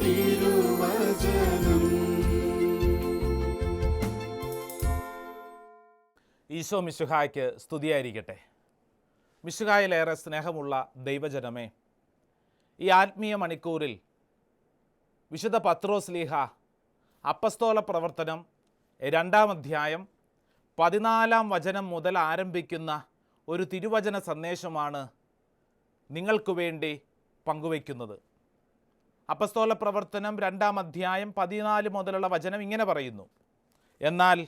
തിരുവചനം. ഈശോ മിശുഹായ്ക്ക് സ്തുതിയായിരിക്കട്ടെ. മിശുഹായിലേറെ സ്നേഹമുള്ള ദൈവജനമേ ഈ ആത്മീയ മണിക്കൂറിൽ വിശുദ്ധ പത്രോസ് ലീഹ അപ്പസ്തോല പ്രവർത്തനം രണ്ടാം അധ്യായം പതിനാലാം വചനം മുതൽ ആരംഭിക്കുന്ന ഒരു തിരുവചന സന്ദേശമാണ് നിങ്ങൾക്ക് വേണ്ടി പങ്കുവയ്ക്കുന്നത്. അപ്പസ്തോല പ്രവർത്തനം രണ്ടാം അധ്യായം പതിനാല് മുതലുള്ള വചനം ഇങ്ങനെ പറയുന്നു. എന്നാൽ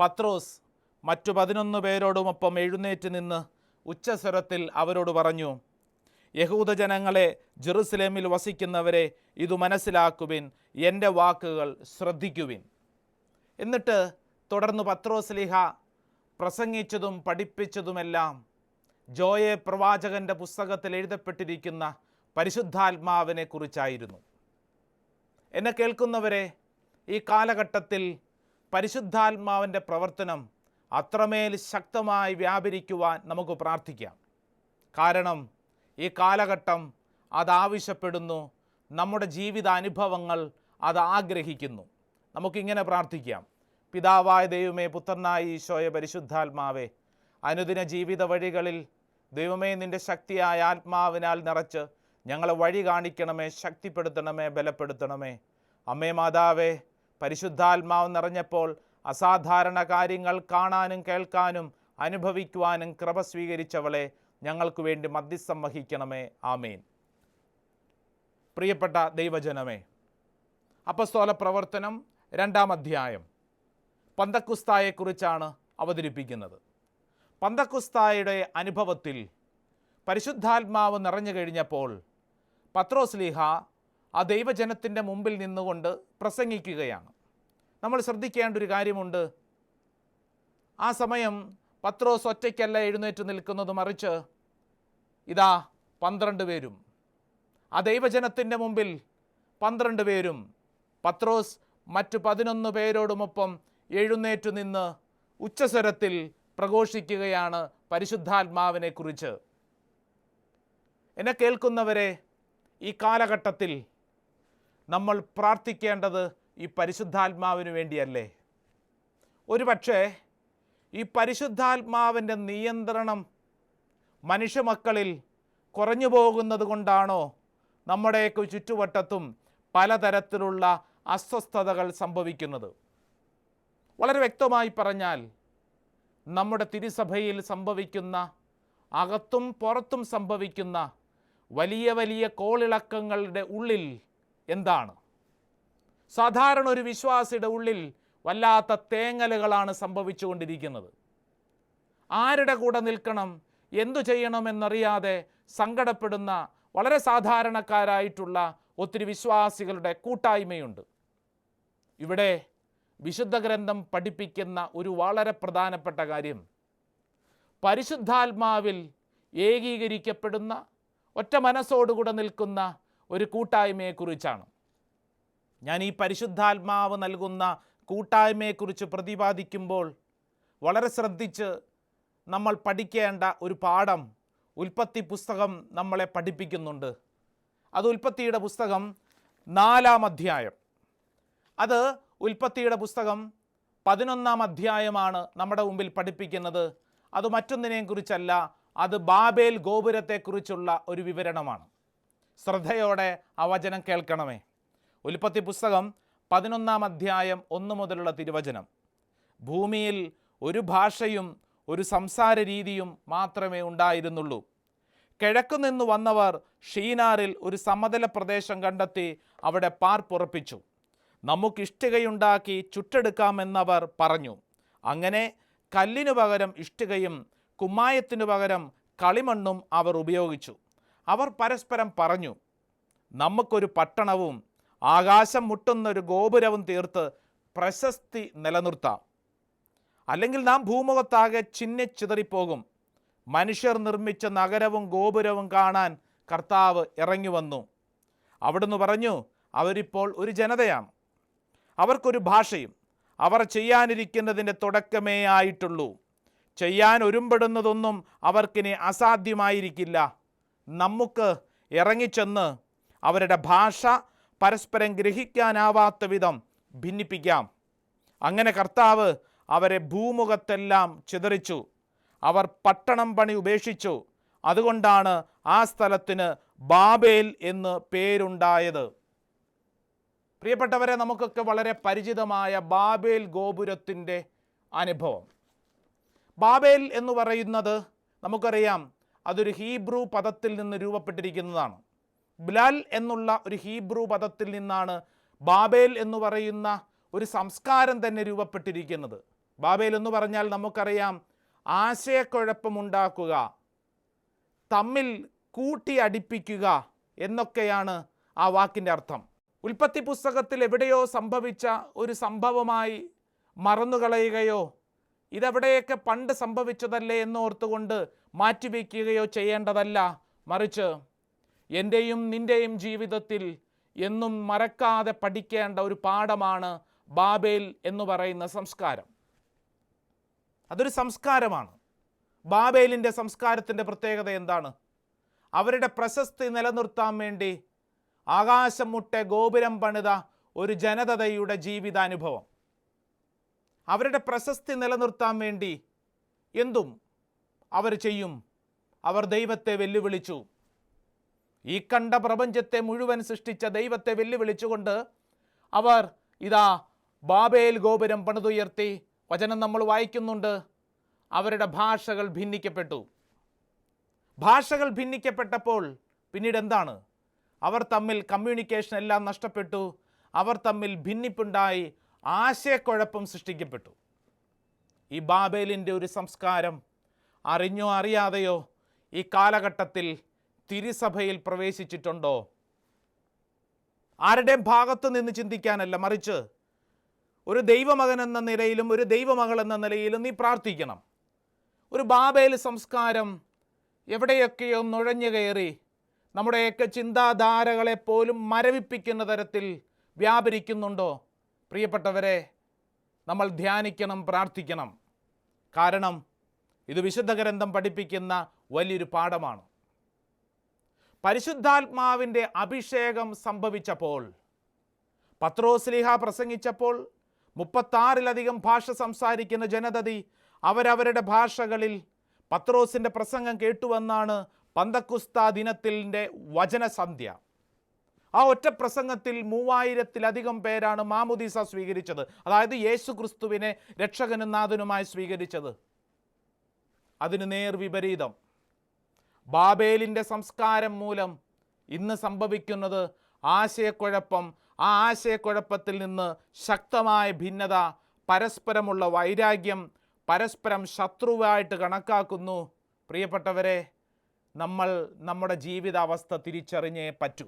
പത്രോസ് മറ്റു പതിനൊന്ന് പേരോടുമൊപ്പം എഴുന്നേറ്റ് നിന്ന് ഉച്ചസ്വരത്തിൽ അവരോട് പറഞ്ഞു യഹൂദജനങ്ങളെ ജെറുസലേമിൽ വസിക്കുന്നവരെ ഇതു മനസ്സിലാക്കുവിൻ എന്റെ വാക്കുകൾ ശ്രദ്ധിക്കുവിൻ. എന്നിട്ട് തുടർന്ന് പത്രോസ്ലിഹ പ്രസംഗിച്ചതും പഠിപ്പിച്ചതുമെല്ലാം ജോയെ പ്രവാചകന്റെ പുസ്തകത്തിൽ എഴുതപ്പെട്ടിരിക്കുന്ന പരിശുദ്ധാത്മാവിനെ കുറിച്ചായിരുന്നു എന്നെ കേൾക്കുന്നവരെ ഈ കാലഘട്ടത്തിൽ പരിശുദ്ധാത്മാവിന്റെ പ്രവർത്തനം അത്രമേൽ ശക്തമായി വ്യാപരിക്കുവാൻ നമുക്ക് പ്രാർത്ഥിക്കാം. കാരണം ഈ കാലഘട്ടം അതാവശ്യപ്പെടുന്നു നമ്മുടെ ജീവിതാനുഭവങ്ങൾ അത് ആഗ്രഹിക്കുന്നു. നമുക്കിങ്ങനെ പ്രാർത്ഥിക്കാം. പിതാവായ ദൈവമേ പുത്രനായ ഈശോയ പരിശുദ്ധാത്മാവേ അനുദിന ജീവിത വഴികളിൽ ദൈവമേ നിന്റെ ശക്തിയായ ആത്മാവിനാൽ നിറച്ച് ഞങ്ങളെ വഴി കാണിക്കണമേ ശക്തിപ്പെടുത്തണമേ ബലപ്പെടുത്തണമേ. അമ്മേ മാതാവേ പരിശുദ്ധാത്മാവ് നിറഞ്ഞപ്പോൾ അസാധാരണ കാര്യങ്ങൾ കാണാനും കേൾക്കാനും അനുഭവിക്കുവാനും കൃപ സ്വീകരിച്ചവളെ ഞങ്ങൾക്ക് വേണ്ടി മധ്യസ്ഥം വഹിക്കണമേ. ആമേൻ. പ്രിയപ്പെട്ട ദൈവജനമേ അപ്പസ്തോല പ്രവർത്തനം രണ്ടാം അധ്യായം. പന്തക്കുസ്തായെക്കുറിച്ചാണ് അവതരിപ്പിക്കുന്നത്. പന്തക്കുസ്തായുടെ അനുഭവത്തിൽ പരിശുദ്ധാത്മാവ് നിറഞ്ഞു കഴിഞ്ഞപ്പോൾ പത്രോസ്ലീഹ ആ ദൈവജനത്തിന്റെ മുമ്പിൽ നിന്നുകൊണ്ട് പ്രസംഗിക്കുകയാണ്. നമ്മൾ ശ്രദ്ധിക്കേണ്ട ഒരു കാര്യമുണ്ട്. ആ സമയം പത്രോസ് ഒറ്റയ്ക്കല്ല എഴുന്നേറ്റ് നിൽക്കുന്നത് മറിച്ച് ഇതാ പന്ത്രണ്ട് പേരും. ആ ദൈവജനത്തിന്റെ മുമ്പിൽ പന്ത്രണ്ട് പേരും. പത്രോസ് മറ്റ് പതിനൊന്ന് പേരോടുമൊപ്പം എഴുന്നേറ്റു നിന്ന് ഉച്ചസ്വരത്തിൽ പ്രഘോഷിക്കുകയാണ് പരിശുദ്ധാത്മാവിനെക്കുറിച്ച്. എന്നെ കേൾക്കുന്നവരെ ഈ കാലഘട്ടത്തിൽ നമ്മൾ പ്രാർത്ഥിക്കേണ്ടത് ഈ പരിശുദ്ധാത്മാവിന് വേണ്ടിയല്ലേ? ഒരുപക്ഷേ ഈ പരിശുദ്ധാത്മാവിന്റെ നിയന്ത്രണം മനുഷ്യമക്കളിൽ കുറഞ്ഞു പോകുന്നത് കൊണ്ടാണോ നമ്മുടെയൊക്കെ ചുറ്റുവട്ടത്തും പലതരത്തിലുള്ള അസ്വസ്ഥതകൾ സംഭവിക്കുന്നത്? വളരെ വ്യക്തമായി പറഞ്ഞാൽ നമ്മുടെ തിരുസഭയിൽ സംഭവിക്കുന്ന അകത്തും പുറത്തും സംഭവിക്കുന്ന വലിയ വലിയ കോളിളക്കങ്ങളുടെ ഉള്ളിൽ എന്താണ്? സാധാരണ ഒരു വിശ്വാസിയുടെ ഉള്ളിൽ വല്ലാത്ത തേങ്ങലുകളാണ് സംഭവിച്ചുകൊണ്ടിരിക്കുന്നത്. ആരുടെ കൂടെ നിൽക്കണം എന്തു ചെയ്യണമെന്നറിയാതെ സങ്കടപ്പെടുന്ന വളരെ സാധാരണക്കാരായിട്ടുള്ള ഒത്തിരി വിശ്വാസികളുടെ കൂട്ടായ്മയുണ്ട്. ഇവിടെ വിശുദ്ധ ഗ്രന്ഥം പഠിപ്പിക്കുന്ന ഒരു വളരെ പ്രധാനപ്പെട്ട കാര്യം. പരിശുദ്ധാത്മാവിൽ ഏകീകരിക്കപ്പെടുന്ന ഒറ്റ മനസ്സോടുകൂടെ നിൽക്കുന്ന ഒരു കൂട്ടായ്മയെക്കുറിച്ചാണ്. ഞാൻ ഈ പരിശുദ്ധാത്മാവ് നൽകുന്ന കൂട്ടായ്മയെക്കുറിച്ച് പ്രതിപാദിക്കുമ്പോൾ വളരെ ശ്രദ്ധിച്ച് നമ്മൾ പഠിക്കേണ്ട ഒരു പാഠം ഉൽപ്പത്തി പുസ്തകം നമ്മളെ പഠിപ്പിക്കുന്നുണ്ട്. അത് ഉൽപ്പത്തിയുടെ പുസ്തകം നാലാം അധ്യായം. അത് ഉൽപ്പത്തിയുടെ പുസ്തകം പതിനൊന്നാം അധ്യായമാണ് നമ്മുടെ മുമ്പിൽ പഠിപ്പിക്കുന്നത്. അത് മറ്റൊന്നിനെയും കുറിച്ചല്ല അത് ബാബേൽ ഗോപുരത്തെക്കുറിച്ചുള്ള ഒരു വിവരണമാണ്. ശ്രദ്ധയോടെ ആ വചനം കേൾക്കണമേ. ഉൽപ്പത്തി പുസ്തകം പതിനൊന്നാം അധ്യായം ഒന്ന് മുതലുള്ള തിരുവചനം. ഭൂമിയിൽ ഒരു ഭാഷയും ഒരു സംസാര രീതിയും മാത്രമേ ഉണ്ടായിരുന്നുള്ളൂ. കിഴക്കു നിന്ന് വന്നവർ ഷീനാറിൽ ഒരു സമതല പ്രദേശം കണ്ടെത്തി അവിടെ പാർപ്പുറപ്പിച്ചു. നമുക്കിഷ്ടികയുണ്ടാക്കി ചുറ്റെടുക്കാമെന്നവർ പറഞ്ഞു. അങ്ങനെ കല്ലിനു പകരം ഇഷ്ടികയും കുമ്മായത്തിനു പകരം കളിമണ്ണും അവർ ഉപയോഗിച്ചു. അവർ പരസ്പരം പറഞ്ഞു നമുക്കൊരു പട്ടണവും ആകാശം മുട്ടുന്നൊരു ഗോപുരവും തീർത്ത് പ്രശസ്തി നിലനിർത്താം. അല്ലെങ്കിൽ നാം ഭൂമുഖത്താകെ ചിന്നിച്ചിതറിപ്പോകും മനുഷ്യർ നിർമ്മിച്ച നഗരവും ഗോപുരവും കാണാൻ കർത്താവ് ഇറങ്ങി വന്നു. അവിടുന്ന് പറഞ്ഞു അവരിപ്പോൾ ഒരു ജനതയാണ്. അവർക്കൊരു ഭാഷയും. അവർ ചെയ്യാനിരിക്കുന്നതിന്റെ തുടക്കമേ ആയിട്ടുള്ളൂ. ചെയ്യാൻ ഒരുമ്പെടുന്നതൊന്നും അവർക്കിനി അസാധ്യമായിരിക്കില്ല. നമുക്ക് ഇറങ്ങിച്ചെന്ന് അവരുടെ ഭാഷ പരസ്പരം ഗ്രഹിക്കാനാവാത്ത വിധം ഭിന്നിപ്പിക്കാം. അങ്ങനെ കർത്താവ് അവരെ ഭൂമുഖത്തെല്ലാം ചിതറിച്ചു. അവർ പട്ടണം പണി ഉപേക്ഷിച്ചു. അതുകൊണ്ടാണ് ആ സ്ഥലത്തിന് ബാബേൽ എന്ന് പേരുണ്ടായത്. പ്രിയപ്പെട്ടവരെ നമുക്കൊക്കെ വളരെ പരിചിതമായ ബാബേൽ ഗോപുരത്തിന്റെ അനുഭവം. ബാബേൽ എന്ന് പറയുന്നത് നമുക്കറിയാം അതൊരു ഹീബ്രു പദത്തിൽ നിന്ന് രൂപപ്പെട്ടിരിക്കുന്നതാണ്. ബിലാൽ എന്നുള്ള ഒരു ഹീബ്രു പദത്തിൽ നിന്നാണ് ബാബേൽ എന്ന് പറയുന്ന ഒരു സംസ്കാരം തന്നെ രൂപപ്പെട്ടിരിക്കുന്നത്. ബാബേൽ എന്ന് പറഞ്ഞാൽ നമുക്കറിയാം ആശയക്കുഴപ്പമുണ്ടാക്കുക തമ്മിൽ കൂട്ടി അടിപ്പിക്കുക എന്നൊക്കെയാണ് ആ വാക്കിന്റെ അർത്ഥം. ഉൽപ്പത്തി പുസ്തകത്തിൽ എവിടെയോ സംഭവിച്ച ഒരു സംഭവമായി മറന്നുകളയുകയോ ഇതെവിടെയൊക്കെ പണ്ട് സംഭവിച്ചതല്ലേ എന്നോർത്തുകൊണ്ട് മാറ്റിവെക്കുകയോ ചെയ്യേണ്ടതല്ല. മറിച്ച് എന്റെയും നിന്റെയും ജീവിതത്തിൽ എന്നും മറക്കാതെ പഠിക്കേണ്ട ഒരു പാഠമാണ് ബാബേൽ എന്ന് പറയുന്ന സംസ്കാരം. അതൊരു സംസ്കാരമാണ്. ബാബേലിന്റെ സംസ്കാരത്തിന്റെ പ്രത്യേകത എന്താണ്? അവരുടെ പ്രശസ്തി നിലനിർത്താൻ വേണ്ടി ആകാശം മുട്ടെ ഗോപുരം പണിത ഒരു ജനതയുടെ ജീവിതാനുഭവം. അവരുടെ പ്രശസ്തി നിലനിർത്താൻ വേണ്ടി എന്തും അവർ ചെയ്യും. അവർ ദൈവത്തെ വെല്ലുവിളിച്ചു. ഈ കണ്ട പ്രപഞ്ചത്തെ മുഴുവൻ സൃഷ്ടിച്ച ദൈവത്തെ വെല്ലുവിളിച്ചുകൊണ്ട് അവർ ഇതാ ബാബേൽ ഗോപുരം പണിതുയർത്തി വചനം നമ്മൾ വായിക്കുന്നുണ്ട്. അവരുടെ ഭാഷകൾ ഭിന്നിക്കപ്പെട്ടു. ഭാഷകൾ ഭിന്നിക്കപ്പെട്ടപ്പോൾ പിന്നീട് എന്താണ്? അവർ തമ്മിൽ കമ്മ്യൂണിക്കേഷൻ എല്ലാം നഷ്ടപ്പെട്ടു. അവർ തമ്മിൽ ഭിന്നിപ്പുണ്ടായി. ആശയക്കുഴപ്പം സൃഷ്ടിക്കപ്പെട്ടു. ഈ ബാബേലിന്റെ ഒരു സംസ്കാരം അറിഞ്ഞോ അറിയാതെയോ ഈ കാലഘട്ടത്തിൽ തിരുസഭയിൽ പ്രവേശിച്ചിട്ടുണ്ടോ? ആരുടെയും ഭാഗത്തു നിന്ന് ചിന്തിക്കാനല്ല. മറിച്ച് ഒരു ദൈവമകൻ എന്ന നിലയിലും ഒരു ദൈവമകൾ എന്ന നിലയിലും നീ പ്രാർത്ഥിക്കണം. ഒരു ബാബേൽ സംസ്കാരം എവിടെയൊക്കെയോ നുഴഞ്ഞു കയറി നമ്മുടെയൊക്കെ ചിന്താധാരകളെ പോലും മരവിപ്പിക്കുന്ന തരത്തിൽ വ്യാപരിക്കുന്നുണ്ടോ? പ്രിയപ്പെട്ടവരെ നമ്മൾ ധ്യാനിക്കണം പ്രാർത്ഥിക്കണം. കാരണം ഇത് വിശുദ്ധ ഗ്രന്ഥം പഠിപ്പിക്കുന്ന വലിയൊരു പാഠമാണ്. പരിശുദ്ധാത്മാവിന്റെ അഭിഷേകം സംഭവിച്ചപ്പോൾ പത്രോസ്ലിഹ പ്രസംഗിച്ചപ്പോൾ മുപ്പത്താറിലധികം ഭാഷ സംസാരിക്കുന്ന ജനതതി അവരവരുടെ ഭാഷകളിൽ പത്രോസിന്റെ പ്രസംഗം കേട്ടുവെന്നാണ് പന്തക്കുസ്ത ദിനത്തിന്റെ വചനസന്ധ്യ. ആ ഒറ്റ പ്രസംഗത്തിൽ മൂവായിരത്തിലധികം പേരാണ് മാമുദീസ സ്വീകരിച്ചത്. അതായത് യേശു ക്രിസ്തുവിനെ രക്ഷകനും നാഥനുമായി സ്വീകരിച്ചത്. അതിന് നേർ വിപരീതം. ബാബേലിന്റെ സംസ്കാരം മൂലം ഇന്ന് സംഭവിക്കുന്നത് ആശയക്കുഴപ്പം ആ ആശയക്കുഴപ്പത്തിൽ നിന്ന് ശക്തമായ ഭിന്നത പരസ്പരമുള്ള വൈരാഗ്യം പരസ്പരം ശത്രുവായിട്ട് കണക്കാക്കുന്നു. പ്രിയപ്പെട്ടവരെ നമ്മൾ നമ്മുടെ ജീവിതാവസ്ഥ തിരിച്ചറിഞ്ഞേ പറ്റൂ.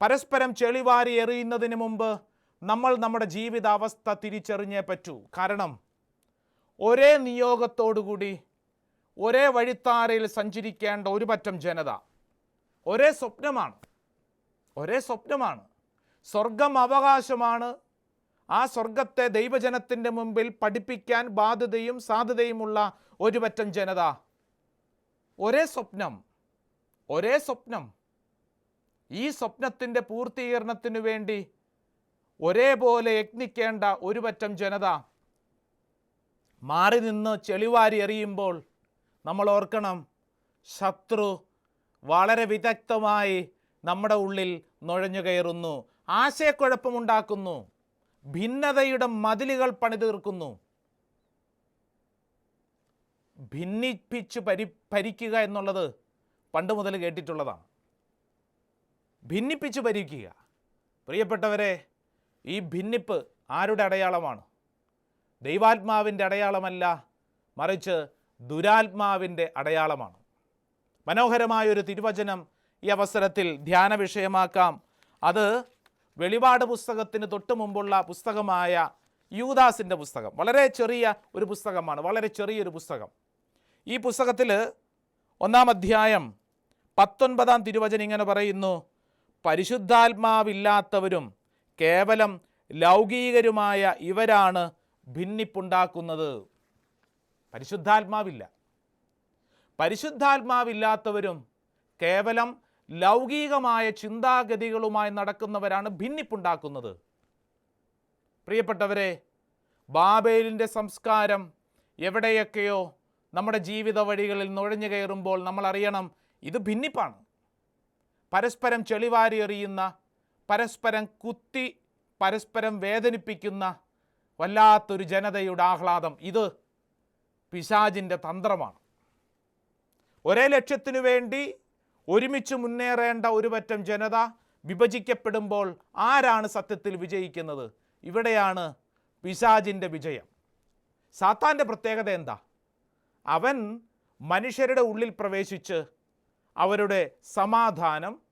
പരസ്പരം ചെളിവാരി എറിയുന്നതിന് മുമ്പ് നമ്മൾ നമ്മുടെ ജീവിതാവസ്ഥ തിരിച്ചറിഞ്ഞേ പറ്റൂ. കാരണം ഒരേ നിയോഗത്തോടുകൂടി ഒരേ വഴിത്താരയിൽ സഞ്ചരിക്കേണ്ട ഒരു പറ്റം ജനത ഒരേ സ്വപ്നമാണ്. ഒരേ സ്വപ്നമാണ്. സ്വർഗം അവകാശമാണ്. ആ സ്വർഗത്തെ ദൈവജനത്തിന്റെ മുമ്പിൽ പഠിപ്പിക്കാൻ ബാധ്യതയും സാധ്യതയുമുള്ള ഒരു പറ്റം ജനത. ഒരേ സ്വപ്നം ഒരേ സ്വപ്നം. ഈ സ്വപ്നത്തിന്റെ പൂർത്തീകരണത്തിനു വേണ്ടി ഒരേപോലെ യത്നിക്കേണ്ട ഒരുപറ്റം ജനത മാറി നിന്ന് ചെളിവാരി എറിയുമ്പോൾ നമ്മൾ ഓർക്കണം ശത്രു വളരെ വിദഗ്ധമായി നമ്മുടെ ഉള്ളിൽ നുഴഞ്ഞു കയറുന്നു ആശയക്കുഴപ്പമുണ്ടാക്കുന്നു ഭിന്നതയുടെ മതിലുകൾ പണിതീർക്കുന്നു. ഭിന്നിപ്പിച്ച് പരി ഭരിക്കുക എന്നുള്ളത് പണ്ട് മുതൽ കേട്ടിട്ടുള്ളതാണ്. ഭിന്നിപ്പിച്ച് ഭരിക്കുക. പ്രിയപ്പെട്ടവരെ ഈ ഭിന്നിപ്പ് ആരുടെ അടയാളമാണ്? ദൈവാത്മാവിന്റെ അടയാളമല്ല മറിച്ച് ദുരാത്മാവിന്റെ അടയാളമാണ്. മനോഹരമായൊരു തിരുവചനം ഈ അവസരത്തിൽ ധ്യാന വിഷയമാക്കാം. അത് വെളിപാട് പുസ്തകത്തിന് തൊട്ട് മുമ്പുള്ള പുസ്തകമായ യൂദാസിന്റെ പുസ്തകം. വളരെ ചെറിയ ഒരു പുസ്തകമാണ് വളരെ ചെറിയൊരു പുസ്തകം. ഈ പുസ്തകത്തിൽ ഒന്നാം അധ്യായം പത്തൊൻപതാം തിരുവചനം ഇങ്ങനെ പറയുന്നു പരിശുദ്ധാത്മാവില്ലാത്തവരും കേവലം ലൗകികരുമായ ഇവരാണ് ഭിന്നിപ്പുണ്ടാക്കുന്നത്. പരിശുദ്ധാത്മാവില്ല. പരിശുദ്ധാത്മാവില്ലാത്തവരും കേവലം ലൗകികമായ ചിന്താഗതികളുമായി നടക്കുന്നവരാണ് ഭിന്നിപ്പുണ്ടാക്കുന്നത്. പ്രിയപ്പെട്ടവരെ ബാബേലിന്റെ സംസ്കാരം എവിടെയൊക്കെയോ നമ്മുടെ ജീവിത വഴികളിൽ നുഴഞ്ഞു കയറുമ്പോൾ നമ്മൾ അറിയണം ഇത് ഭിന്നിപ്പാണ്. പരസ്പരം ചെളിവാരി എറിയുന്ന പരസ്പരം കുത്തി പരസ്പരം വേദനിപ്പിക്കുന്ന വല്ലാത്തൊരു ജനതയുടെ ആഹ്ലാദം ഇത് പിശാജിന്റെ തന്ത്രമാണ്. ഒരേ ലക്ഷ്യത്തിനു വേണ്ടി ഒരുമിച്ച് മുന്നേറേണ്ട ഒരു പറ്റം ജനത വിഭജിക്കപ്പെടുമ്പോൾ ആരാണ് സത്യത്തിൽ വിജയിക്കുന്നത്? ഇവിടെയാണ് പിശാജിന്റെ വിജയം. സാത്താന്റെ പ്രത്യേകത എന്താ? അവൻ മനുഷ്യരുടെ ഉള്ളിൽ പ്രവേശിച്ച് അവരുടെ സമാധാനം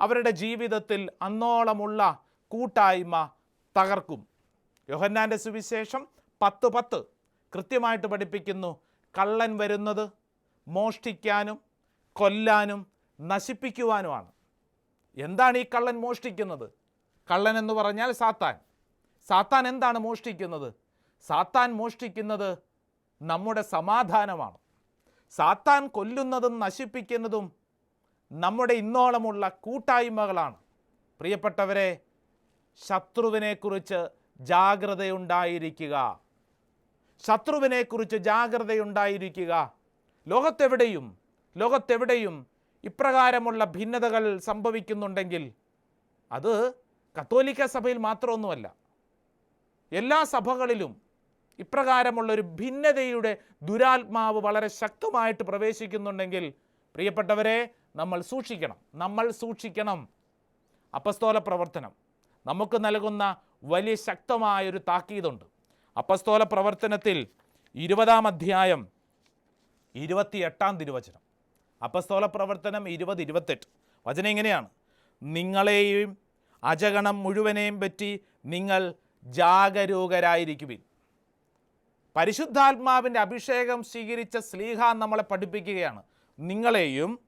അവരുടെ ജീവിതത്തിൽ അന്നോളമുള്ള കൂട്ടായ്മ തകർക്കും. യോഹന്നാന്റെ സുവിശേഷം പത്ത് പത്ത് കൃത്യമായിട്ട് പഠിപ്പിക്കുന്നു. കള്ളൻ വരുന്നത് മോഷ്ടിക്കാനും കൊല്ലാനും നശിപ്പിക്കുവാനുമാണ്. എന്താണ് ഈ കള്ളൻ മോഷ്ടിക്കുന്നത്? കള്ളൻ എന്ന് പറഞ്ഞാൽ സാത്താൻ. സാത്താൻ എന്താണ് മോഷ്ടിക്കുന്നത്? സാത്താൻ മോഷ്ടിക്കുന്നത് നമ്മുടെ സമാധാനമാണ്. സാത്താൻ കൊല്ലുന്നതും നശിപ്പിക്കുന്നതും നമ്മുടെ ഇന്നോളമുള്ള കൂട്ടായ്മകളാണ്. പ്രിയപ്പെട്ടവരെ ശത്രുവിനെക്കുറിച്ച് ജാഗ്രതയുണ്ടായിരിക്കുക. ശത്രുവിനെക്കുറിച്ച് ജാഗ്രതയുണ്ടായിരിക്കുക. ലോകത്തെവിടെയും ലോകത്തെവിടെയും ഇപ്രകാരമുള്ള ഭിന്നതകൾ സംഭവിക്കുന്നുണ്ടെങ്കിൽ അത് കത്തോലിക്ക സഭയിൽ മാത്രമൊന്നുമല്ല. എല്ലാ സഭകളിലും ഇപ്രകാരമുള്ളൊരു ഭിന്നതയുടെ ദുരാത്മാവ് വളരെ ശക്തമായിട്ട് പ്രവേശിക്കുന്നുണ്ടെങ്കിൽ പ്രിയപ്പെട്ടവരെ നമ്മൾ സൂക്ഷിക്കണം. നമ്മൾ സൂക്ഷിക്കണം. അപ്പസ്തോല പ്രവർത്തനം. നമുക്ക് നൽകുന്ന വലിയ ശക്തമായൊരു താക്കീതുണ്ട്. അപ്പസ്തോല പ്രവർത്തനത്തിൽ ഇരുപതാം അധ്യായം ഇരുപത്തിയെട്ടാം തിരുവചനം. അപ്പസ്തോല പ്രവർത്തനം ഇരുപത് ഇരുപത്തെട്ട്. വചനം ഇങ്ങനെയാണ്. നിങ്ങളെയും അജഗണം മുഴുവനെയും പറ്റി നിങ്ങൾ ജാഗരൂകരായിരിക്കുവിൻ. പരിശുദ്ധാത്മാവിന്റെ അഭിഷേകം സ്വീകരിച്ച സ്ലീഹ നമ്മളെ പഠിപ്പിക്കുകയാണ്. നിങ്ങളെയും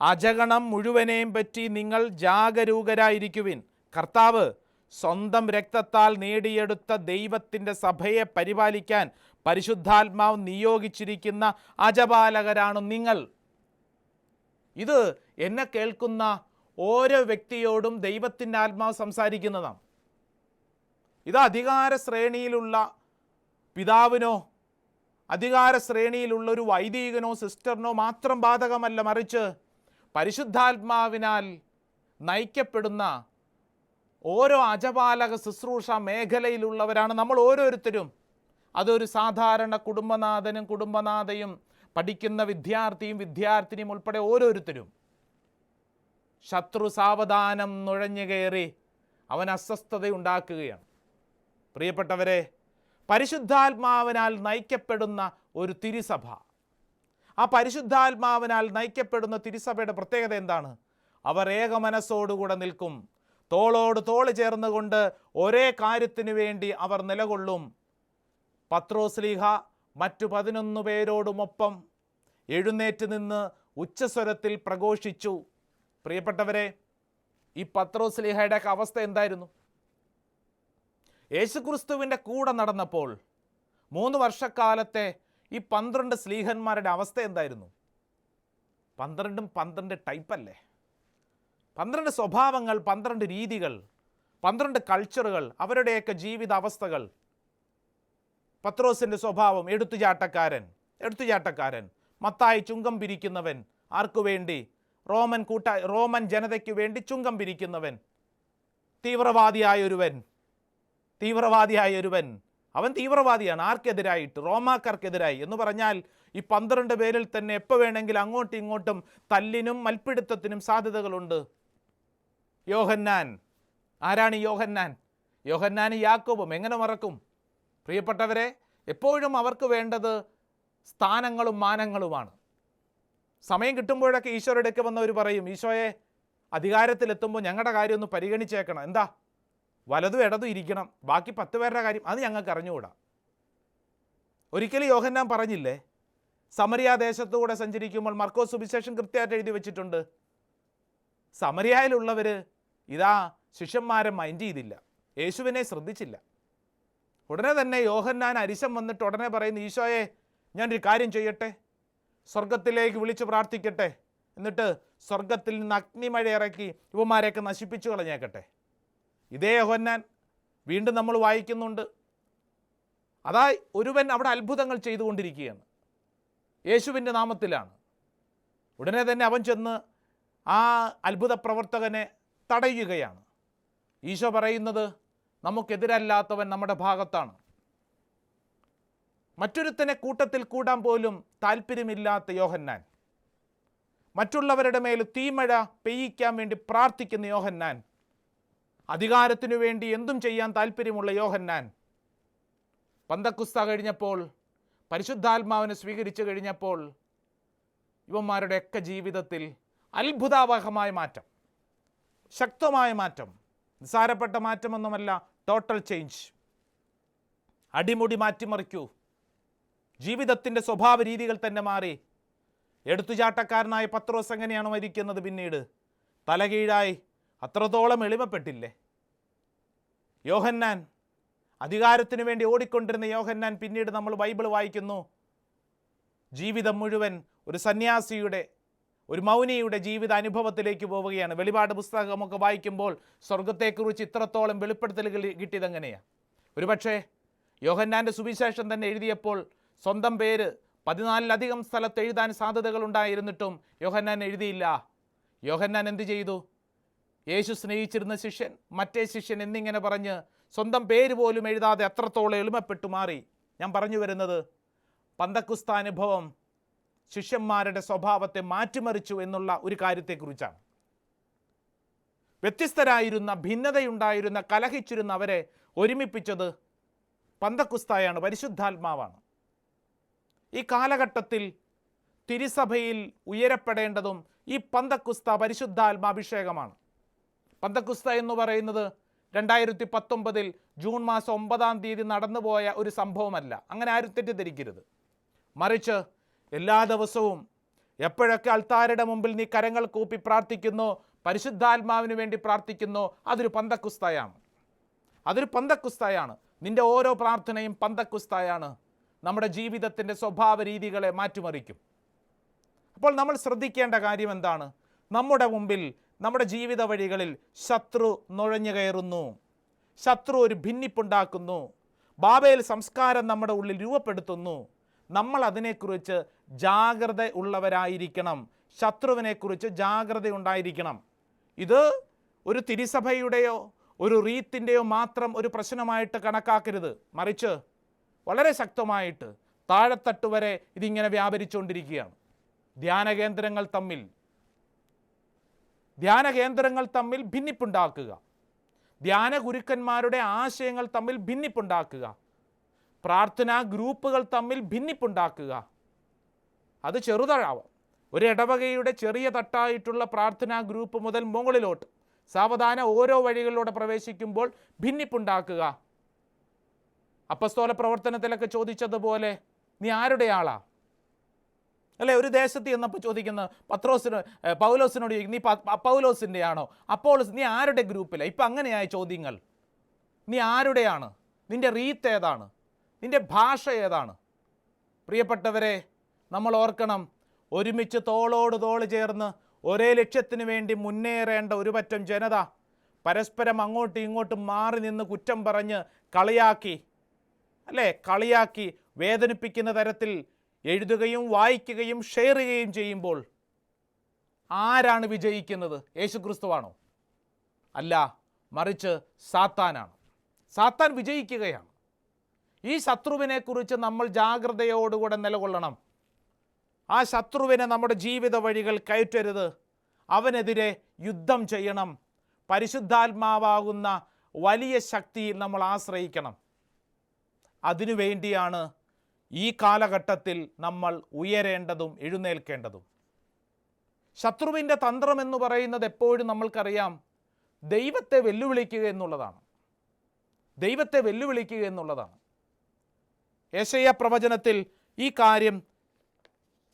അജഗണം മുഴുവനെയും പറ്റി നിങ്ങൾ ജാഗരൂകരായിരിക്കുവിൻ. കർത്താവ് സ്വന്തം രക്തത്താൽ നേടിയെടുത്ത ദൈവത്തിന്റെ സഭയെ പരിപാലിക്കാൻ പരിശുദ്ധാത്മാവ് നിയോഗിച്ചിരിക്കുന്ന അജപാലകരാണ് നിങ്ങൾ. ഇത് എന്നെ കേൾക്കുന്ന ഓരോ വ്യക്തിയോടും ദൈവത്തിന്റെ ആത്മാവ് സംസാരിക്കുന്നതാണ്. ഇത് അധികാര ശ്രേണിയിലുള്ള പിതാവിനോ അധികാര ശ്രേണിയിലുള്ള ഒരു വൈദികനോ സിസ്റ്ററിനോ മാത്രം ബാധകമല്ല. മറിച്ച് പരിശുദ്ധാത്മാവിനാൽ നയിക്കപ്പെടുന്ന ഓരോ അജപാലക ശുശ്രൂഷ മേഖലയിലുള്ളവരാണ് നമ്മൾ ഓരോരുത്തരും. അതൊരു സാധാരണ കുടുംബനാഥനും കുടുംബനാഥയും പഠിക്കുന്ന വിദ്യാർത്ഥിയും വിദ്യാർത്ഥിനിയും ഉൾപ്പെടെ ഓരോരുത്തരും. ശത്രു സാവധാനം നുഴഞ്ഞു കയറി അവൻ അസ്വസ്ഥതയുണ്ടാക്കുകയാണ് പ്രിയപ്പെട്ടവരെ പരിശുദ്ധാത്മാവിനാൽ നയിക്കപ്പെടുന്ന ഒരു തിരുസഭ ആ പരിശുദ്ധാത്മാവിനാൽ നയിക്കപ്പെടുന്ന തിരുസഭയുടെ പ്രത്യേകത എന്താണ്? അവർ ഏക ഏകമനസ്സോടുകൂടെ നിൽക്കും. തോളോട് തോൾ ചേർന്നുകൊണ്ട് ഒരേ കാര്യത്തിനു വേണ്ടി അവർ നിലകൊള്ളും. പത്രോസ്ലീഹ മറ്റു പതിനൊന്ന് പേരോടുമൊപ്പം എഴുന്നേറ്റ് നിന്ന് ഉച്ചസ്വരത്തിൽ പ്രഘോഷിച്ചു. പ്രിയപ്പെട്ടവരെ ഈ പത്രോസ്ലീഹയുടെ ഒക്കെ അവസ്ഥ എന്തായിരുന്നു? യേശുക്രിസ്തുവിന്റെ കൂടെ നടന്നപ്പോൾ മൂന്ന് വർഷക്കാലത്തെ ഈ പന്ത്രണ്ട് സ്ലീഹന്മാരുടെ അവസ്ഥ എന്തായിരുന്നു? പന്ത്രണ്ടും പന്ത്രണ്ട് ടൈപ്പല്ലേ പന്ത്രണ്ട് സ്വഭാവങ്ങൾ പന്ത്രണ്ട് രീതികൾ പന്ത്രണ്ട് കൾച്ചറുകൾ അവരുടെയൊക്കെ ജീവിത അവസ്ഥകൾ പത്രോസിന്റെ സ്വഭാവം എടുത്തുചാട്ടക്കാരൻ എടുത്തുചാട്ടക്കാരൻ മത്തായി ചുങ്കം പിരിക്കുന്നവൻ ആർക്കു വേണ്ടി? റോമൻ കൂട്ട റോമൻ ജനതയ്ക്ക് വേണ്ടി ചുങ്കം പിരിക്കുന്നവൻ. തീവ്രവാദിയായൊരുവൻ തീവ്രവാദിയായൊരുവൻ. അവൻ തീവ്രവാദിയാണ് ആർക്കെതിരായിട്ട്? റോമാക്കാർക്കെതിരായി. എന്ന് പറഞ്ഞാൽ ഈ പന്ത്രണ്ട് പേരിൽ തന്നെ എപ്പോൾ വേണമെങ്കിലും അങ്ങോട്ടും ഇങ്ങോട്ടും തല്ലിനും മൽപ്പിടുത്തത്തിനും സാധ്യതകളുണ്ട്. യോഹന്നാൻ. ആരാണ് യോഹന്നാൻ? യോഹന്നാൻ യാക്കോബും. എങ്ങനെ മറക്കും? പ്രിയപ്പെട്ടവരെ എപ്പോഴും അവർക്ക് വേണ്ടത് സ്ഥാനങ്ങളും മാനങ്ങളുമാണ്. സമയം കിട്ടുമ്പോഴൊക്കെ ഈശോയുടെ അടുക്കെ വന്നവർ പറയും ഈശോയെ അധികാരത്തിലെത്തുമ്പോൾ ഞങ്ങളുടെ കാര്യം ഒന്ന് പരിഗണിച്ചേക്കണം. എന്താ? വലതും ഇടതും ഇരിക്കണം. ബാക്കി പത്ത് പേരുടെ കാര്യം അത് ഞങ്ങൾക്ക് അറിഞ്ഞുകൂടാ. ഒരിക്കലും യോഹന്നാൻ പറഞ്ഞില്ലേ? സമരിയ ദേശത്തുകൂടെ സഞ്ചരിക്കുമ്പോൾ മർക്കോസ് സുവിശേഷം കൃത്യമായിട്ട് എഴുതി വെച്ചിട്ടുണ്ട്. സമരിയായിലുള്ളവർ ഇതാ ശിഷ്യന്മാരെ മൈൻഡ് ചെയ്തില്ല. യേശുവിനെ ശ്രദ്ധിച്ചില്ല. ഉടനെ തന്നെ യോഹന്നാൻ അരിശം വന്നിട്ട് ഉടനെ പറയുന്നു ഈശോയെ ഞാനൊരു കാര്യം ചെയ്യട്ടെ? സ്വർഗത്തിലേക്ക് വിളിച്ച് പ്രാർത്ഥിക്കട്ടെ? എന്നിട്ട് സ്വർഗത്തിൽ നിന്ന് അഗ്നിമഴ ഇറക്കി യുവമാരെയൊക്കെ നശിപ്പിച്ചു കളഞ്ഞേക്കട്ടെ ഇതേ യോഹന്നാൻ വീണ്ടും നമ്മൾ വായിക്കുന്നുണ്ട്. അതാ ഒരുവൻ അവിടെ അത്ഭുതങ്ങൾ ചെയ്തുകൊണ്ടിരിക്കുകയാണ്. യേശുവിന്റെ നാമത്തിലാണ്. ഉടനെ തന്നെ അവൻ ചെന്ന് ആ അത്ഭുത പ്രവർത്തകനെ തടയുകയാണ്. ഈശോ പറയുന്നത് നമുക്കെതിരല്ലാത്തവൻ നമ്മുടെ ഭാഗത്താണ്. മറ്റൊരുത്തനെ കൂട്ടത്തിൽ കൂടാൻ പോലും താല്പര്യമില്ലാത്ത യോഹന്നാൻ. മറ്റുള്ളവരുടെ മേൽ തീമഴ പെയ്യിക്കാൻ വേണ്ടി പ്രാർത്ഥിക്കുന്ന യോഹന്നാൻ അധികാരത്തിനു വേണ്ടി എന്തും ചെയ്യാൻ താല്പര്യമുള്ള യോഹന്നാൻ. പന്തക്കുസ്ത കഴിഞ്ഞപ്പോൾ പരിശുദ്ധാത്മാവിനെ സ്വീകരിച്ചു കഴിഞ്ഞപ്പോൾ ഇവന്മാരുടെയൊക്കെ ജീവിതത്തിൽ അത്ഭുതാവഹമായ മാറ്റം ശക്തമായ മാറ്റം നിസ്സാരപ്പെട്ട മാറ്റമൊന്നുമല്ല ടോട്ടൽ ചേഞ്ച് അടിമുടി മാറ്റിമറിക്കൂ. ജീവിതത്തിന്റെ സ്വഭാവ രീതികൾ തന്നെ മാറി. എടുത്തുചാട്ടക്കാരനായ പത്രോസ് എങ്ങനെയാണ് മരിക്കുന്നത് പിന്നീട്? തലകീഴായി അത്രത്തോളം എളിമപ്പെട്ടില്ലേ? യോഹന്നാൻ അധികാരത്തിന് വേണ്ടി ഓടിക്കൊണ്ടിരുന്ന യോഹന്നാൻ പിന്നീട് നമ്മൾ ബൈബിൾ വായിക്കുന്നു. ജീവിതം മുഴുവൻ ഒരു സന്യാസിയുടെ ഒരു മൗനിയുടെ ജീവിത അനുഭവത്തിലേക്ക് പോവുകയാണ്. വെളിപാട് പുസ്തകമൊക്കെ വായിക്കുമ്പോൾ സ്വർഗത്തെക്കുറിച്ച് ഇത്രത്തോളം വെളിപ്പെടുത്തലുകൾ കിട്ടിയതെങ്ങനെയാണ് ഒരുപക്ഷേ യോഹന്നാന്റെ സുവിശേഷം തന്നെ എഴുതിയപ്പോൾ സ്വന്തം പേര് പതിനാലിലധികം സ്ഥലത്ത് എഴുതാൻ സാധ്യതകൾ ഉണ്ടായിരുന്നിട്ടും യോഹന്നാൻ എഴുതിയില്ല. യോഹന്നാൻ എന്ത് ചെയ്തു? യേശു സ്നേഹിച്ചിരുന്ന ശിഷ്യൻ മറ്റേ ശിഷ്യൻ എന്നിങ്ങനെ പറഞ്ഞ് സ്വന്തം പേര് പോലും എഴുതാതെ അത്രത്തോളം എളിമപ്പെട്ടു മാറി. ഞാൻ പറഞ്ഞു വരുന്നത് പന്തക്കുസ്ത അനുഭവം ശിഷ്യന്മാരുടെ സ്വഭാവത്തെ മാറ്റിമറിച്ചു എന്നുള്ള ഒരു കാര്യത്തെക്കുറിച്ചാണ്. വ്യത്യസ്തരായിരുന്ന ഭിന്നതയുണ്ടായിരുന്ന കലഹിച്ചിരുന്ന അവരെ ഒരുമിപ്പിച്ചത് പന്തക്കുസ്തായാണ് പരിശുദ്ധാത്മാവാണ്. ഈ കാലഘട്ടത്തിൽ തിരുസഭയിൽ ഉയരപ്പെടേണ്ടതും ഈ പന്തക്കുസ്ത പരിശുദ്ധാത്മാഭിഷേകമാണ് പന്തക്കുസ്ത എന്ന് പറയുന്നത് രണ്ടായിരത്തി പത്തൊമ്പതിൽ ജൂൺ മാസം ഒമ്പതാം തീയതി നടന്നുപോയ ഒരു സംഭവമല്ല. അങ്ങനെ ആരും തെറ്റിദ്ധരിക്കരുത്. മറിച്ച് എല്ലാ ദിവസവും എപ്പോഴൊക്കെ അൾത്താരുടെ മുമ്പിൽ നീ കരങ്ങൾ കൂപ്പി പ്രാർത്ഥിക്കുന്നു പരിശുദ്ധാത്മാവിന് വേണ്ടി പ്രാർത്ഥിക്കുന്നു അതൊരു പന്തക്കുസ്തയാണ്. അതൊരു പന്തക്കുസ്തയാണ്. നിന്റെ ഓരോ പ്രാർത്ഥനയും പന്തക്കുസ്തയാണ്. നമ്മുടെ ജീവിതത്തിന്റെ സ്വഭാവ രീതികളെ മാറ്റിമറിക്കും. അപ്പോൾ നമ്മൾ ശ്രദ്ധിക്കേണ്ട കാര്യം എന്താണ്? നമ്മുടെ മുമ്പിൽ നമ്മുടെ ജീവിത വഴികളിൽ ശത്രു നുഴഞ്ഞു കയറുന്നു. ശത്രു ഒരു ഭിന്നിപ്പുണ്ടാക്കുന്നു. ബാബയിൽ സംസ്കാരം നമ്മുടെ ഉള്ളിൽ രൂപപ്പെടുത്തുന്നു. നമ്മൾ അതിനെക്കുറിച്ച് ജാഗ്രത ഉള്ളവരായിരിക്കണം. ശത്രുവിനെക്കുറിച്ച് ജാഗ്രത ഉണ്ടായിരിക്കണം. ഇത് ഒരു തിരുസഭയുടെയോ ഒരു റീത്തിന്റെയോ മാത്രം ഒരു പ്രശ്നമായിട്ട് കണക്കാക്കരുത്. മറിച്ച് വളരെ ശക്തമായിട്ട് താഴെത്തട്ട് വരെ ഇതിങ്ങനെ വ്യാപരിച്ചുകൊണ്ടിരിക്കുകയാണ്. ധ്യാന കേന്ദ്രങ്ങൾ തമ്മിൽ ധ്യാന കേന്ദ്രങ്ങൾ തമ്മിൽ ഭിന്നിപ്പുണ്ടാക്കുക. ധ്യാന ഗുരുക്കന്മാരുടെ ആശയങ്ങൾ തമ്മിൽ ഭിന്നിപ്പുണ്ടാക്കുക. പ്രാർത്ഥനാ ഗ്രൂപ്പുകൾ തമ്മിൽ ഭിന്നിപ്പുണ്ടാക്കുക. അത് ചെറുതാവാം. ഒരു ഇടവകയുടെ ചെറിയ തട്ടായിട്ടുള്ള പ്രാർത്ഥനാ ഗ്രൂപ്പ് മുതൽ മുകളിലോട്ട് സാവധാന ഓരോ വഴികളിലൂടെ പ്രവേശിക്കുമ്പോൾ ഭിന്നിപ്പുണ്ടാക്കുക. അപ്പസ്തോല പ്രവർത്തനത്തിലൊക്കെ ചോദിച്ചതുപോലെ നീ ആരുടെ ആളാ? അല്ലേ ഒരു ദേശത്ത് ചെന്നപ്പോൾ ചോദിക്കുന്ന പത്രോസിന് പൗലോസിനോട് ചോദിക്കും നീ പൗലോസിന്റെ ആണോ അപ്പോളോസ് നീ ആരുടെ ഗ്രൂപ്പിലാണ് ഇപ്പം അങ്ങനെയായ ചോദ്യങ്ങൾ. നീ ആരുടെയാണ്? നിന്റെ റീത്ത് ഏതാണ്? നിന്റെ ഭാഷ ഏതാണ്? പ്രിയപ്പെട്ടവരെ നമ്മൾ ഓർക്കണം ഒരുമിച്ച് തോളോട് തോൾ ചേർന്ന് ഒരേ ലക്ഷ്യത്തിന് വേണ്ടി മുന്നേറേണ്ട ഒരു പറ്റം ജനത പരസ്പരം അങ്ങോട്ടും ഇങ്ങോട്ടും മാറി നിന്ന് കുറ്റം പറഞ്ഞ് കളിയാക്കി അല്ലേ കളിയാക്കി വേദനിപ്പിക്കുന്ന തരത്തിൽ എഴുതുകയും വായിക്കുകയും ഷെയർ ചെയ്യുകയും ചെയ്യുമ്പോൾ ആരാണ് വിജയിക്കുന്നത്? യേശുക്രിസ്തുവാണോ? അല്ല മറിച്ച് സാത്താനാണ്. സാത്താൻ വിജയിക്കുകയാണ്. ഈ ശത്രുവിനെക്കുറിച്ച് നമ്മൾ ജാഗ്രതയോടുകൂടെ നിലകൊള്ളണം. ആ ശത്രുവിനെ നമ്മുടെ ജീവിത വഴികൾ കയറ്റരുത്. അവനെതിരെ യുദ്ധം ചെയ്യണം. പരിശുദ്ധാത്മാവാകുന്ന വലിയ ശക്തിയിൽ നമ്മൾ ആശ്രയിക്കണം. അതിനുവേണ്ടിയാണ് ഈ കാലഘട്ടത്തിൽ നമ്മൾ ഉയരേണ്ടതും എഴുന്നേൽക്കേണ്ടതും. ശത്രുവിന്റെ തന്ത്രം എന്ന് പറയുന്നത് എപ്പോഴും നമ്മൾക്കറിയാം ദൈവത്തെ വെല്ലുവിളിക്കുക എന്നുള്ളതാണ്. ദൈവത്തെ വെല്ലുവിളിക്കുക എന്നുള്ളതാണ്. യേശയ്യ പ്രവചനത്തിൽ ഈ കാര്യം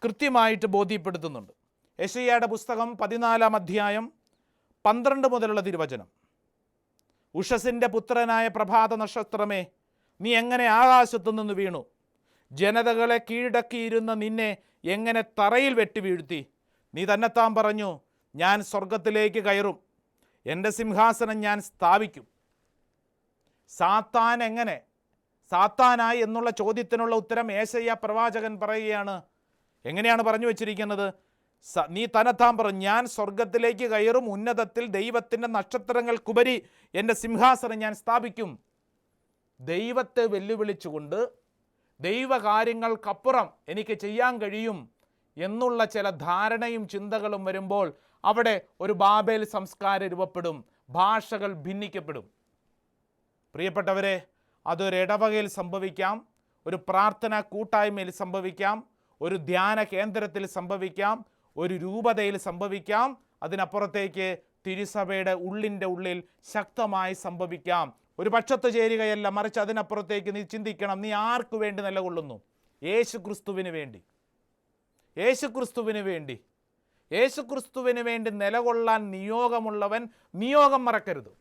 കൃത്യമായിട്ട് ബോധ്യപ്പെടുത്തുന്നുണ്ട്. യേശയ്യയുടെ പുസ്തകം പതിനാലാം അധ്യായം പന്ത്രണ്ട് മുതലുള്ള തിരുവചനം. ഉഷസിന്റെ പുത്രനായ പ്രഭാത നക്ഷത്രമേ നീ എങ്ങനെ ആകാശത്തു നിന്ന് വീണു? ജനതകളെ കീഴടക്കിയിരുന്ന നിന്നെ എങ്ങനെ തറയിൽ വെട്ടി വീഴ്ത്തി? നീ തന്നെ തന്നെത്താൻ പറഞ്ഞു ഞാൻ സ്വർഗത്തിലേക്ക് കയറും. എന്റെ സിംഹാസനം ഞാൻ സ്ഥാപിക്കും. സാത്താൻ എങ്ങനെ? സാത്താനായി എന്നുള്ള ചോദ്യത്തിനുള്ള ഉത്തരം ഏശയ്യ പ്രവാചകൻ പറയുകയാണ്. എങ്ങനെയാണ് പറഞ്ഞു വച്ചിരിക്കുന്നത്? നീ തനത്താൻ പറഞ്ഞു ഞാൻ സ്വർഗത്തിലേക്ക് കയറും ഉന്നതത്തിൽ ദൈവത്തിന്റെ നക്ഷത്രങ്ങൾക്കുപരി എന്റെ സിംഹാസനം ഞാൻ സ്ഥാപിക്കും. ദൈവത്തെ വെല്ലുവിളിച്ചുകൊണ്ട് ദൈവകാര്യങ്ങൾക്കപ്പുറം എനിക്ക് ചെയ്യാൻ കഴിയും എന്നുള്ള ചില ധാരണയും ചിന്തകളും വരുമ്പോൾ അവിടെ ഒരു ബാബേൽ സംസ്കാരം രൂപപ്പെടും ഭാഷകൾ ഭിന്നിക്കപ്പെടും. പ്രിയപ്പെട്ടവരെ അതൊരിടവകയിൽ സംഭവിക്കാം ഒരു പ്രാർത്ഥന കൂട്ടായ്മയിൽ സംഭവിക്കാം ഒരു ധ്യാന കേന്ദ്രത്തിൽ സംഭവിക്കാം ഒരു രൂപതയിൽ സംഭവിക്കാം അതിനപ്പുറത്തേക്ക് തിരുസഭയുടെ ഉള്ളിന്റെ ഉള്ളിൽ ശക്തമായി സംഭവിക്കാം. ഒരു പക്ഷത്ത് ചേരുകയല്ല മറിച്ച് അതിനപ്പുറത്തേക്ക് നീ ചിന്തിക്കണം നീ ആർക്കു വേണ്ടി നിലകൊള്ളുന്നു? യേശു ക്രിസ്തുവിന് വേണ്ടി. യേശു ക്രിസ്തുവിന് വേണ്ടി. യേശു ക്രിസ്തുവിന് വേണ്ടി നിലകൊള്ളാൻ നിയോഗമുള്ളവൻ നിയോഗം മറക്കരുത്.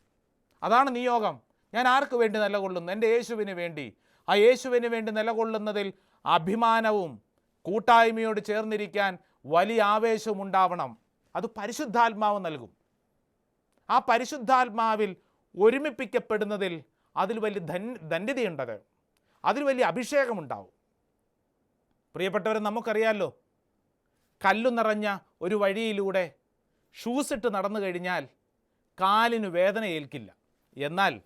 അതാണ് നിയോഗം. ഞാൻ ആർക്ക് വേണ്ടി നിലകൊള്ളുന്നു? എന്റെ യേശുവിന് വേണ്ടി. ആ യേശുവിന് വേണ്ടി നിലകൊള്ളുന്നതിൽ അഭിമാനവും കൂട്ടായ്മയോട് ചേർന്നിരിക്കാൻ വലിയ ആവേശവും ഉണ്ടാവണം. അത് പരിശുദ്ധാത്മാവ് നൽകും. ആ പരിശുദ്ധാത്മാവിൽ ഒരുമിപ്പിക്കപ്പെടുന്നതിൽ അതിൽ വലിയ ധൻ ധന്യതയുണ്ടത്. അതിൽ വലിയ അഭിഷേകമുണ്ടാവും. പ്രിയപ്പെട്ടവരെ നമുക്കറിയാമല്ലോ കല്ലു നിറഞ്ഞ ഒരു വഴിയിലൂടെ ഷൂസ് ഇട്ട് നടന്നു കഴിഞ്ഞാൽ കാലിന് വേദന ഏൽക്കില്ല. എന്നാൽ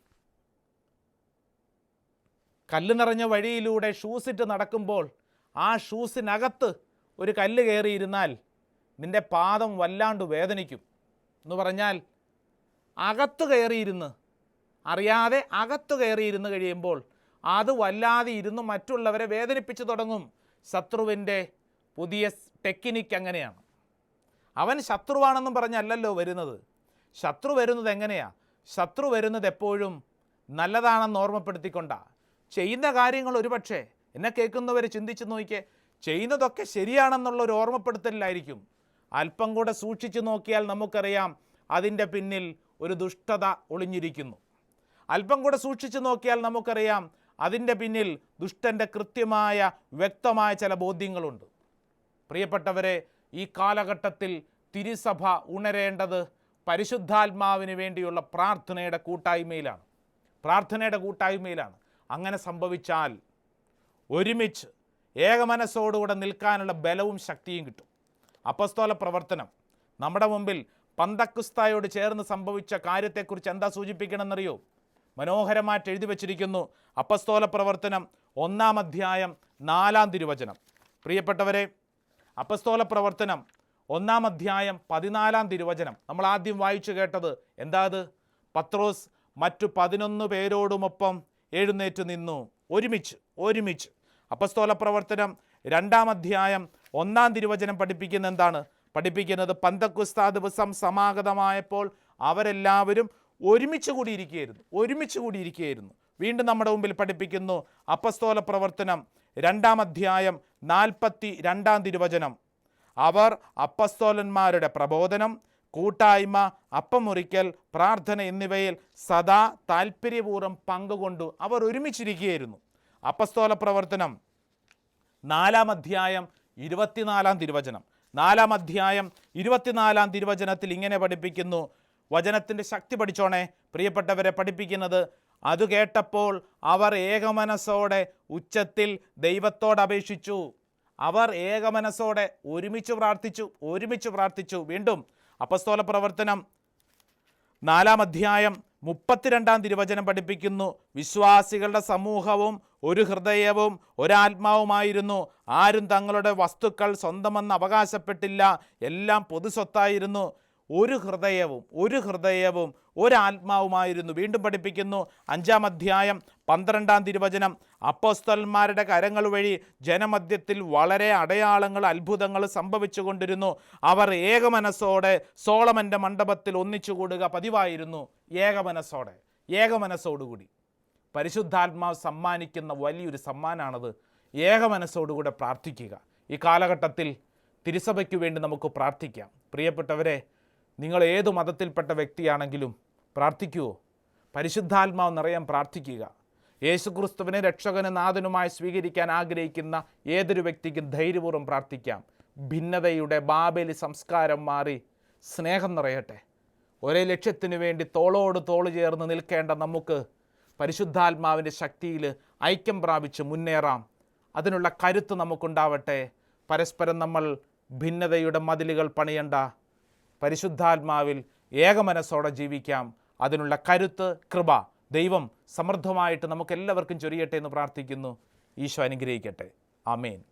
കല്ല് നിറഞ്ഞ വഴിയിലൂടെ ഷൂസ് ഇട്ട് നടക്കുമ്പോൾ ആ ഷൂസിനകത്ത് ഒരു കല്ല് കയറിയിരുന്നാൽ നിന്റെ പാദം വല്ലാണ്ട് വേദനിക്കും. എന്ന് പറഞ്ഞാൽ അകത്ത് കയറിയിരുന്ന് അറിയാതെ അകത്ത് കയറിയിരുന്ന് കഴിയുമ്പോൾ അത് വല്ലാതെ ഇരുന്ന് മറ്റുള്ളവരെ വേദനിപ്പിച്ചു തുടങ്ങും. ശത്രുവിന്റെ പുതിയ ടെക്നിക്ക് അങ്ങനെയാണ് അവൻ ശത്രുവാണെന്നും പറഞ്ഞല്ലല്ലോ വരുന്നത്. ശത്രു വരുന്നത് എങ്ങനെയാണ് ശത്രു വരുന്നത് എപ്പോഴും നല്ലതാണെന്ന് ഓർമ്മപ്പെടുത്തിക്കൊണ്ടാണ് ചെയ്യുന്ന കാര്യങ്ങൾ ഒരുപക്ഷെ എന്നെ കേൾക്കുന്നവർ ചിന്തിച്ച് നോക്കിയേ ചെയ്യുന്നതൊക്കെ ശരിയാണെന്നുള്ള ഒരു ഓർമ്മപ്പെടുത്തലിലായിരിക്കും. അല്പം കൂടെ സൂക്ഷിച്ചു നോക്കിയാൽ നമുക്കറിയാം അതിന്റെ പിന്നിൽ ഒരു ദുഷ്ടത ഒളിഞ്ഞിരിക്കുന്നു. അല്പം കൂടെ സൂക്ഷിച്ചു നോക്കിയാൽ നമുക്കറിയാം അതിന്റെ പിന്നിൽ ദുഷ്ടന്റെ കൃത്യമായ വ്യക്തമായ ചില ബോധ്യങ്ങളുണ്ട്. പ്രിയപ്പെട്ടവരെ ഈ കാലഘട്ടത്തിൽ തിരുസഭ ഉണരേണ്ടത് പരിശുദ്ധാത്മാവിന് വേണ്ടിയുള്ള പ്രാർത്ഥനയുടെ കൂട്ടായ്മയിലാണ്. പ്രാർത്ഥനയുടെ കൂട്ടായ്മയിലാണ്. അങ്ങനെ സംഭവിച്ചാൽ ഒരുമിച്ച് ഏകമനസ്സോടുകൂടെ നിൽക്കാനുള്ള ബലവും ശക്തിയും കിട്ടും. അപ്പസ്തോല പ്രവർത്തനം നമ്മുടെ മുമ്പിൽ പന്തക്കുസ്തായോട് ചേർന്ന് സംഭവിച്ച കാര്യത്തെക്കുറിച്ച് എന്താ സൂചിപ്പിക്കണമെന്നറിയോ? മനോഹരമായിട്ട് എഴുതി വച്ചിരിക്കുന്നു അപ്പസ്തോല പ്രവർത്തനം ഒന്നാം അധ്യായം നാലാം തിരുവചനം. പ്രിയപ്പെട്ടവരെ അപ്പസ്തോല പ്രവർത്തനം ഒന്നാം അധ്യായം പതിനാലാം തിരുവചനം. നമ്മൾ ആദ്യം വായിച്ചു കേട്ടത് എന്താ അത്? പത്രോസ് മറ്റു പതിനൊന്ന് പേരോടുമൊപ്പം എഴുന്നേറ്റ് നിന്നു. ഒരുമിച്ച് ഒരുമിച്ച്. അപ്പസ്തോല പ്രവർത്തനം രണ്ടാം അധ്യായം ഒന്നാം തിരുവചനം പഠിപ്പിക്കുന്ന എന്താണ്? പഠിപ്പിക്കുന്നത് പന്തക്കുസ്താ ദിവസം സമാഗതമായപ്പോൾ അവരെല്ലാവരും ഒരുമിച്ച് കൂടിയിരിക്കുകയായിരുന്നു ഒരുമിച്ച് കൂടിയിരിക്കുകയായിരുന്നു. വീണ്ടും നമ്മുടെ മുമ്പിൽ പഠിപ്പിക്കുന്നു അപ്പസ്തോല പ്രവർത്തനം രണ്ടാം അധ്യായം നാൽപ്പത്തി രണ്ടാം തിരുവചനം. അവർ അപ്പസ്തോലന്മാരുടെ പ്രബോധനം കൂട്ടായ്മ അപ്പമുറിക്കൽ പ്രാർത്ഥന എന്നിവയിൽ സദാ താല്പര്യപൂർവം പങ്കുകൊണ്ടു അവർ ഒരുമിച്ചിരിക്കുകയായിരുന്നു. അപ്പസ്തോല പ്രവർത്തനം നാലാം അധ്യായം ഇരുപത്തിനാലാം തിരുവചനം. നാലാം അധ്യായം ഇരുപത്തിനാലാം തിരുവചനത്തിൽ ഇങ്ങനെ പഠിപ്പിക്കുന്നു. വചനത്തിന്റെ ശക്തി പഠിച്ചോണേ. പ്രിയപ്പെട്ടവരെ പഠിപ്പിക്കുന്നത് അത് കേട്ടപ്പോൾ അവർ ഏകമനസ്സോടെ ഉച്ചത്തിൽ ദൈവത്തോട് അപേക്ഷിച്ചു. അവർ ഏകമനസ്സോടെ ഒരുമിച്ച് പ്രാർത്ഥിച്ചു ഒരുമിച്ച് പ്രാർത്ഥിച്ചു. വീണ്ടും അപസ്തോല പ്രവർത്തനം നാലാം അധ്യായം മുപ്പത്തിരണ്ടാം തിരുവചനം പഠിപ്പിക്കുന്നു. വിശ്വാസികളുടെ സമൂഹവും ഒരു ഹൃദയവും ഒരാത്മാവുമായിരുന്നു. ആരും തങ്ങളുടെ വസ്തുക്കൾ സ്വന്തമെന്ന് അവകാശപ്പെട്ടില്ല. എല്ലാം പൊതുസ്വത്തായിരുന്നു ഒരു ഹൃദയവും ഒരു ഹൃദയവും ഒരാത്മാവുമായിരുന്നു. വീണ്ടും പഠിപ്പിക്കുന്നു. അഞ്ചാം അധ്യായം പന്ത്രണ്ടാം തിരുവചനം. അപ്പോസ്തലന്മാരുടെ കരങ്ങൾ വഴി ജനമധ്യത്തിൽ വളരെ അടയാളങ്ങൾ അത്ഭുതങ്ങൾ സംഭവിച്ചുകൊണ്ടിരുന്നു. അവർ ഏകമനസ്സോടെ സോളമന്റെ മണ്ഡപത്തിൽ ഒന്നിച്ചുകൂടുക പതിവായിരുന്നു. ഏകമനസ്സോടെ ഏകമനസ്സോടുകൂടി. പരിശുദ്ധാത്മാവ് സമ്മാനിക്കുന്ന വലിയൊരു സമ്മാനമാണത് ഏകമനസ്സോടുകൂടെ പ്രാർത്ഥിക്കുക. ഈ കാലഘട്ടത്തിൽ തിരുസഭയ്ക്ക് വേണ്ടി നമുക്ക് പ്രാർത്ഥിക്കാം. പ്രിയപ്പെട്ടവരെ നിങ്ങൾ ഏതു മതത്തിൽപ്പെട്ട വ്യക്തിയാണെങ്കിലും പ്രാർത്ഥിക്കുവോ? പരിശുദ്ധാത്മാവ് നിറയാൻ പ്രാർത്ഥിക്കുക. യേശുക്രിസ്തുവിനെ രക്ഷകന് നാഥനുമായി സ്വീകരിക്കാൻ ആഗ്രഹിക്കുന്ന ഏതൊരു വ്യക്തിക്കും ധൈര്യപൂർവം പ്രാർത്ഥിക്കാം. ഭിന്നതയുടെ ബാബേലി സംസ്കാരം മാറി സ്നേഹം നിറയട്ടെ. ഒരേ ലക്ഷ്യത്തിനു വേണ്ടി തോളോട് തോൾ ചേർന്ന് നിൽക്കേണ്ട നമുക്ക് പരിശുദ്ധാത്മാവിന്റെ ശക്തിയിൽ ഐക്യം പ്രാപിച്ച് മുന്നേറാം. അതിനുള്ള കരുത്ത് നമുക്കുണ്ടാവട്ടെ. പരസ്പരം നമ്മൾ ഭിന്നതയുടെ മതിലുകൾ പണിയണ്ട. പരിശുദ്ധാത്മാവിൽ ഏകമനസ്സോടെ ജീവിക്കാം. അതിനുള്ള കരുത്ത് കൃപ ദൈവം സമൃദ്ധമായിട്ട് നമുക്കെല്ലാവർക്കും ചൊരിയട്ടെ എന്ന് പ്രാർത്ഥിക്കുന്നു. ഈശോ അനുഗ്രഹിക്കട്ടെ. ആമേൻ.